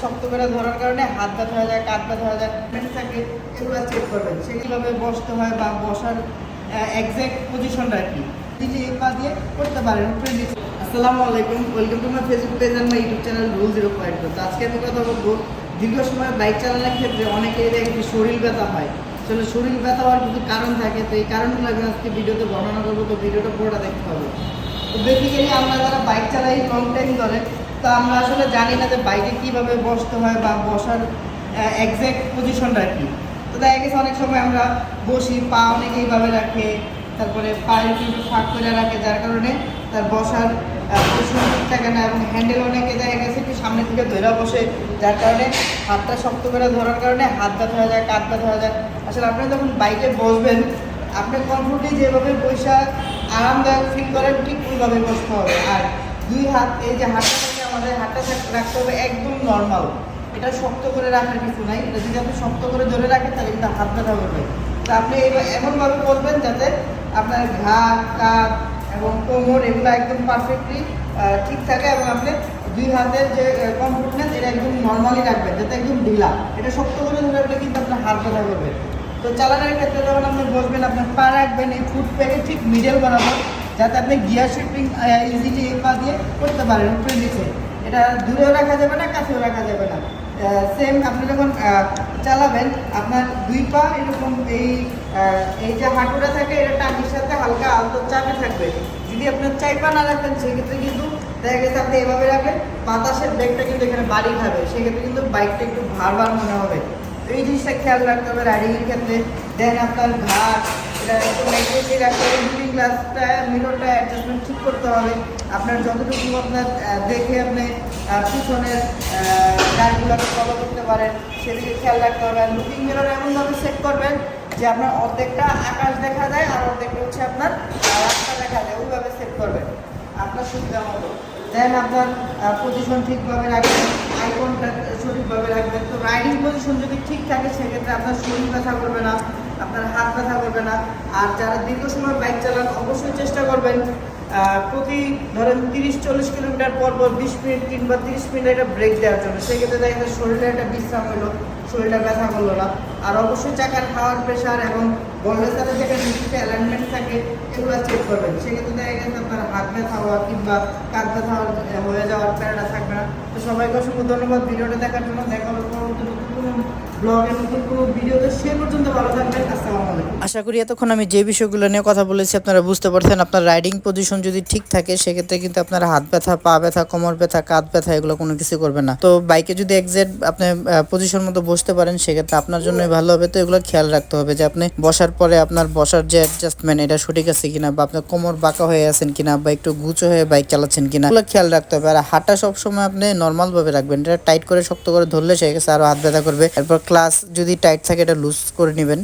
শক্ত করে ধরার কারণে হাত ব্যথা হয়ে যায়, কাঁধ ব্যথা হয়ে যায় থাকে এগুলো চেক করবেন। সেগুলোভাবে বসতে হয় বা বসার এক্সাক্ট পজিশনটা কি দিলে এই পা দিয়ে করতে পারেন আসসালামু আলাইকুম welcome to my Facebook page R my YouTube channel rule zero point তো আজকে আমি কথা বলব, দীর্ঘ সময় বাইক চালানোর ক্ষেত্রে অনেকেই একটি শরীর ব্যথা হয়। আসলে শরীর ব্যথা হওয়ার কিছু কারণ থাকে, তো এই কারণগুলো আমি আজকে ভিডিওতে বর্ণনা করব, তো ভিডিওটা পুরোটা দেখতে হবে। তো বেসিক্যালি আমরা যারা বাইক চালাই লং টাইম ধরে তো আমরা আসলে জানি না যে বাইকে কীভাবে বসতে হয় বা বসার এক্সাক্ট পজিশনটা কি। তো দেখা গেছে অনেক সময় আমরা বসি, পা অনেকে এইভাবে রাখে, তারপরে পায়ের কিন্তু ফাঁক করে রাখে, যার কারণে তার বসার পজিশন ঠিক থাকে না এবং হ্যান্ডেল অনেকে দেখা গেছে একটু সামনে থেকে ধরে বসে, যার কারণে হাতটা শক্ত করে ধরার কারণে হাত ব্যথা হয়ে যায় কাঁধ ব্যথা হয়ে যায়। আসলে আপনি যখন বাইকে বসবেন, আপনি কমফোর্টলি যেভাবে বৈশা আরামদায়ক ফিল করেন, ঠিক ওইভাবে বসতে হবে। আর দুই হাত, এই যে হাতটা আমাদের হাতটা রাখতে হবে একদম নর্মাল এটা শক্ত করে রাখার কিছু নাই। এটা যদি আপনি শক্ত করে ধরে রাখেন, তাহলে কিন্তু হাত ব্যথা করবে তো আপনি এমনভাবে করবেন যাতে আপনার ঘাট কাঁধ এবং কোমর এগুলো একদম পারফেক্টলি ঠিক থাকে এবং আপনি দুই হাতের যে কমফোর্টনেস এটা একদম নর্মালি রাখবেন, যাতে একদম ঢিলা। এটা শক্ত করে ধরে রাখলে কিন্তু আপনার হাত ব্যথা করবে। তো চালানোর ক্ষেত্রে যখন আপনি বসবেন, আপনার পা রাখবেন, এই ফুট প্যাকে ঠিক মিডল বরাবর, যাতে আপনি গিয়ার শিফটিং ইজিলি এই পা দিয়ে করতে পারেন, উপরে নিচে। এটা দূরেও রাখা যাবে না, কাছেও রাখা যাবে না। সেম আপনি যখন চালাবেন, আপনার দুই পা এরকম এই এই যে হাঁটুটা থাকে, এটা টানির সাথে হালকা আলতো চাপে থাকবে। যদি আপনার চাই পা না রাখেন সেক্ষেত্রে কিন্তু দেখা গেছে আপনি এভাবে রাখেন বাতাসের ব্রেকটা কিন্তু এখানে বাড়ি খাবে। সেক্ষেত্রে কিন্তু বাইকটা একটু ভার ভার মনে হবে। এই জিনিসটা খেয়াল রাখতে হবে রাইডিংয়ের ক্ষেত্রে। দেন আপনার ঘাট একটু অ্যাডজাস্টমেন্ট ঠিক করতে হবে। আপনার যতটুকু আপনার দেখে আপনি পিছনের গাড়িগুলোকে ফলো করতে পারেন, সেদিকে খেয়াল রাখতে হবে। আর লুকিং মিরর এমনভাবে সেট করবেন যে আপনার অর্ধেকটা আকাশ দেখা যায় আর অর্ধেকটা হচ্ছে আপনার রাস্তা দেখা যায়। ওইভাবে সেট করবেন। আপনার সুবিধা মতো। দেন আপনার পজিশন ঠিকভাবে রাখবেন। আইকনটা সঠিকভাবে রাখবেন তো রাইডিং পজিশন যদি ঠিক থাকে, সেক্ষেত্রে আপনার শরীর ব্যথা করবে না, আপনার হাত ব্যথা করবে না। আর যারা দীর্ঘ সময় বাইক চালান, অবশ্যই চেষ্টা করবেন প্রতি ধরেন তিরিশ, চল্লিশ কিলোমিটার পর পর বিশ মিনিট কিংবা তিরিশ মিনিট একটা ব্রেক দেওয়ার জন্য। সেক্ষেত্রে দেখা যায় শরীরে একটা বিশ্রাম হলো, শরীরটা ব্যথা করল না। আর অবশ্যই চাকার খাওয়ার প্রেশার এবং বলের সাথে যেটা নির্দিষ্ট অ্যালাইনমেন্ট থাকে, এগুলো চেক করবেন। সেক্ষেত্রে দেখা গেছে আপনার হাত ব্যথা হওয়া কিংবা কাঁধ ব্যথা হয়ে যাওয়ার প্যারাটা থাকবে না। তো সবাইকে অসংখ্য ধন্যবাদ। ভিডিওটা দেখার জন্য দেখা হবে পরবর্তী নতুন কোনো ব্লগে নতুন কোনো ভিডিওতে। সে পর্যন্ত ভালো থাকবেন। আসসালামু আলাইকুম। আশা করি এতক্ষণ আমি যে বিষয়গুলো নিয়ে কথা বলেছি, আপনারা বুঝতে পারছেন, আপনার রাইডিং পজিশন যদি ঠিক থাকে, সেক্ষেত্রে কিন্তু আপনার হাত ব্যথা, পা ব্যথা, কোমর ব্যথা, কাঁধ ব্যথা, এগুলো কোনো কিছু করবে না। তো বাইকে যদি একজ্যাক্ট আপনি পজিশন মতো বসতে পারেন, সেক্ষেত্রে আপনার জন্যই ভালো হবে, তো এগুলো খেয়াল রাখতে হবে যে আপনি বসার পরে আপনার বসার যে অ্যাডজাস্টমেন্ট এটা সঠিক আছে কিনা বা আপনার কোমর বাঁকা হয়ে আছেন কিনা বা একটু গুচো হয়ে বাইক চালাচ্ছেন কিনা, এগুলো খেয়াল রাখতে হবে। আর হাঁটা সবসময় আপনি নর্মাল ভাবে রাখবেন। এটা টাইট করে শক্ত করে ধরলে সে গেছে, আরও হাত ব্যথা করবে। এরপর ক্লাস যদি টাইট থাকে, এটা লুজ করে নেবেন।